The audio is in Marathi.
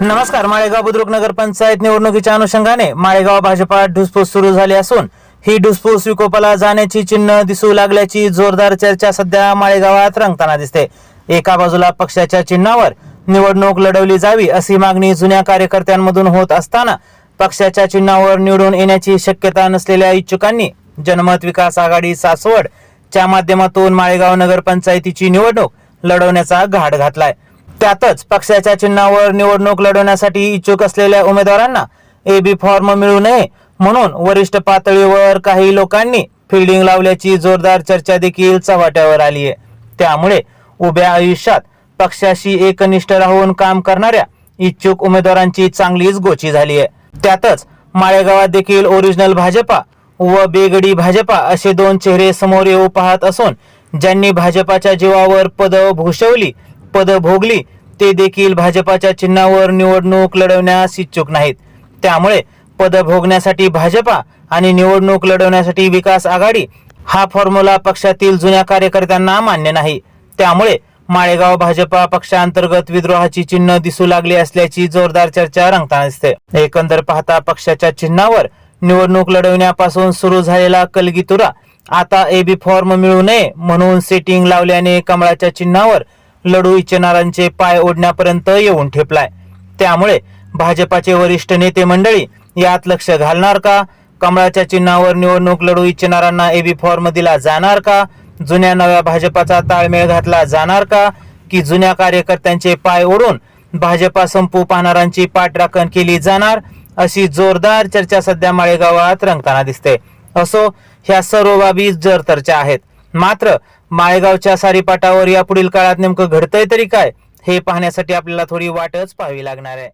नमस्कार माळेगाव बुद्रुक नगर पंचायत निवडणुकीच्या अनुषंगाने माळेगाव भाजपात ढुसफूस सुरू झाली असून ही ढुसफूस विकोपाला जाण्याची चिन्ह दिसू लागल्याची जोरदार चर्चा सध्या माळेगावात रंगताना दिसते. एका बाजूला पक्षाच्या चिन्हावर निवडणूक लढवली जावी अशी मागणी जुन्या कार्यकर्त्यांमधून होत असताना पक्षाच्या चिन्हावर निवडून येण्याची शक्यता नसलेल्या इच्छुकांनी जनमत विकास आघाडी सासवड च्या माध्यमातून माळेगाव नगरपंचायतीची निवडणूक लढवण्याचा घाट घातलाय. त्यातच पक्षाच्या चिन्हावर निवडणूक लढवण्यासाठी इच्छुक असलेल्या उमेदवारांना एबी फॉर्म मिळू नये म्हणून वरिष्ठ पातळीवर काही लोकांनी फिल्डिंग लावल्याची जोरदार चर्चा देखील चव्हाट्यावर आली आहे. त्यामुळे उभ्या आयुष्यात पक्षाशी एकनिष्ठ राहून काम करणाऱ्या इच्छुक उमेदवारांची चांगलीच गोची झाली आहे. त्यातच माळेगावात देखील ओरिजिनल भाजपा व बेगडी भाजपा असे दोन चेहरे समोर येऊ पाहत असून ज्यांनी भाजपाच्या जीवावर पद भूषवली पद भोगली ते देखील भाजपाच्या चिन्हावर निवडणूक लढवण्यास इच्छुक नाहीत. त्यामुळे पद भोगण्यासाठी भाजपा आणि निवडणूक लढवण्यासाठी विकास आघाडी हा फॉर्म्युला पक्षातील जुन्या कार्यकर्त्यांना मान्य नाही. त्यामुळे माळेगाव भाजपा पक्षांतर्गत विद्रोहाची चिन्ह दिसू लागली असल्याची जोरदार चर्चा रंगताना दिसते. एकंदर पाहता पक्षाच्या चिन्हावर निवडणूक लढवण्यापासून सुरू झालेला कलगीतुरा आता एबी फॉर्म मिळू नये म्हणून सेटिंग लावल्याने कमळाच्या चिन्हावर लढू इच्छिणाऱ्यांचे पाय ओढण्यापर्यंत येऊन ठेपलाय. त्यामुळे भाजपाचे वरिष्ठ नेते मंडळी यात लक्ष घालणार का? कमळाच्या चिन्हावर निवडणूक लढू इच्छिणाऱ्यांना एबी फॉर्म दिला जाणार का? जुन्या नव्या भाजपाचा ताळमेळ घातला जाणार का? की जुन्या कार्यकर्त्यांचे पाय ओढून भाजपा संपू पाहणाऱ्यांची पाठराखण केली जाणार? अशी जोरदार चर्चा सध्या माळेगावात रंगताना दिसते. असो ह्या सर्व बाबी जरतरच्या आहेत मात्र माळेगावच्या सारीपाटावर या पुढील काळात नेमकं घडतंय तरी काय हे पाहण्यासाठी आपल्याला थोडी वाटच पाहावी लागणार आहे.